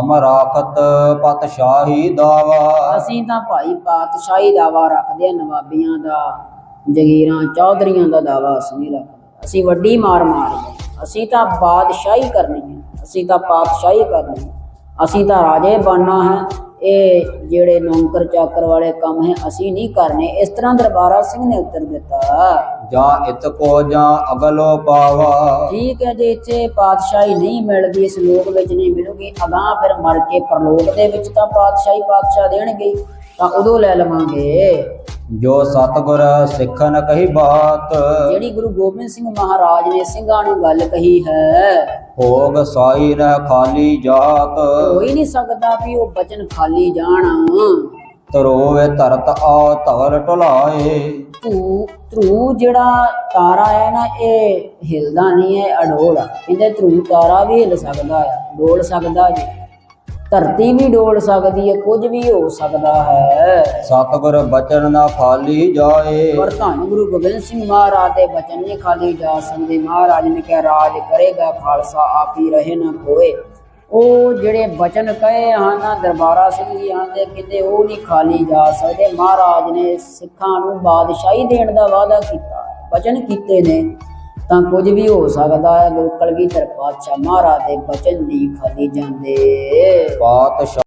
ਹਮ ਪਤਸ਼ਾਹੀ ਦਾਵਾ। ਅਸੀਂ ਤਾਂ ਭਾਈ ਪਾਤਸ਼ਾਹੀ ਦਾਵਾ ਰੱਖਦੇ ਆ ਨਵਾਬੀਆਂ ਦਾ, ਜਗੀਰਾਂ, ਚੌਧਰੀਆਂ ਦਾ ਦਾਵਾ ਅਸੀਂ ਨਹੀਂ ਰੱਖਦੇ। ਅਸੀਂ ਵੱਡੀ ਮਾਰ ਮਾਰੀ ਅਸੀਂ ਤਾਂ ਬਾਦਸ਼ਾਹੀ ਕਰਨੀ ਹੈ। ਅਸੀਂ ਤਾਂ ਪਾਤਸ਼ਾਹੀ ਕਰਨੀ ਹੈ। ਅਸੀਂ ਤਾਂ ਰਾਜੇ ਬਣਨਾ ਹੈ। ਇਹ ਜਿਹੜੇ ਨੌਕਰ ਚਾਕਰ ਵਾਲੇ ਕੰਮ ਹੈ ਅਸੀਂ ਨਹੀਂ ਕਰਨੇ। ਇਸ ਤਰ੍ਹਾਂ ਦਰਬਾਰਾ ਸਿੰਘ ਨੇ ਉੱਤਰ ਦਿੱਤਾ। ਜਾਂ ਇਤ ਕੋ ਜਾਂ ਅਗਲੋ ਪਾਵਾ। ਠੀਕ ਹੈ ਜੇ ਇੱਥੇ ਪਾਤਸ਼ਾਹੀ ਨਹੀਂ ਮਿਲਦੀ ਇਸ ਲੋਕ ਵਿੱਚ ਨਹੀਂ ਮਿਲੂਗੀ। ਅਗਾਹ ਫਿਰ ਮਰ ਕੇ ਪਰਲੋਕ ਦੇ ਵਿੱਚ ਤਾਂ ਪਾਤਸ਼ਾਹੀ ਪਾਤਸ਼ਾਹ ਦੇਣਗੇ ਤਾਂ ਉਦੋਂ ਲੈ ਲਵਾਂਗੇ। ਜੋ ਸਤਗੁਰ ਸਿੱਖਨ ਕਹੀ ਬਾਤ। ਜਿਹੜੀ ਗੁਰੂ ਗੋਬਿੰਦ ਸਿੰਘ ਮਹਾਰਾਜ ਨੇ ਸਿੰਘਾਂ ਨੂੰ ਗੱਲ ਕਹੀ ਹੈ ਭੋਗ ਸਾਈ ਨ ਖਾਲੀ ਜਾਤ। ਹੀ ਨਹੀਂ ਸਕਦਾ ਵੀ ਉਹ ਬਚਨ ਖਾਲੀ ਜਾਣ। ਤਰੋਵੇ ਧਰਤ ਆ ਧਵਲ ਢਲਾਏ। ਧੂ ਧਰੂ ਜਿਹੜਾ ਤਾਰਾ ਹੈ ਨਾ ਇਹ ਹਿਲਦਾ ਨਹੀਂ ਹੈ ਅਡੋਲ ਕਹਿੰਦੇ ਧਰੂ ਤਾਰਾ ਵੀ ਹਿਲ ਸਕਦਾ ਆ ਡੋਲ ਸਕਦਾ ਜੀ। ਧਰਤੀ ਵੀ ਡੋਲ ਸਕਦੀ ਹੈ ਕੁਝ ਵੀ ਹੋ ਸਕਦਾ ਹੈ। ਸਤਗੁਰ ਬਚਨ ਨਾ ਖਾਲੀ ਜਾਏ। ਪਰ ਧੰਨ ਗੁਰੂ ਗੋਬਿੰਦ ਸਿੰਘ ਮਹਾਰਾਜ ਦੇ ਬਚਨ ਨਹੀਂ ਖਾਲੀ ਜਾ ਸਕਦੇ। ਮਹਾਰਾਜ ਨੇ ਕਿਹਾ ਰਾਜ ਕਰੇਗਾ ਖਾਲਸਾ ਆਪ ਹੀ ਰਹੇ ਨਾ ਕੋਏ। ਉਹ ਜਿਹੜੇ ਬਚਨ ਕਹੇ ਹਨ ਦਰਬਾਰਾ ਸਿੰਘ ਜੀ ਹਨ ਦੇ ਕਿਤੇ ਉਹ ਨਹੀਂ ਖਾਲੀ ਜਾ ਸਕਦੇ। ਮਹਾਰਾਜ ਨੇ ਸਿੱਖਾਂ ਨੂੰ ਬਾਦਸ਼ਾਹੀ ਦੇਣ ਦਾ ਵਾਅਦਾ ਕੀਤਾ। ਬਚਨ ਕੀਤੇ ਨੇ। ਤਾਂ ਕੁਝ ਵੀ ਹੋ ਸਕਦਾ ਹੈ। ਗੁਰੂ ਕਲਗੀਧਰ ਪਾਤਸ਼ਾਹ ਮਹਾਰਾਜ ਦੇ ਬਚਨ ਦੀ ਖਾਲੀ ਜਾਂਦੇ। ਪਾਤਸ਼ਾਹ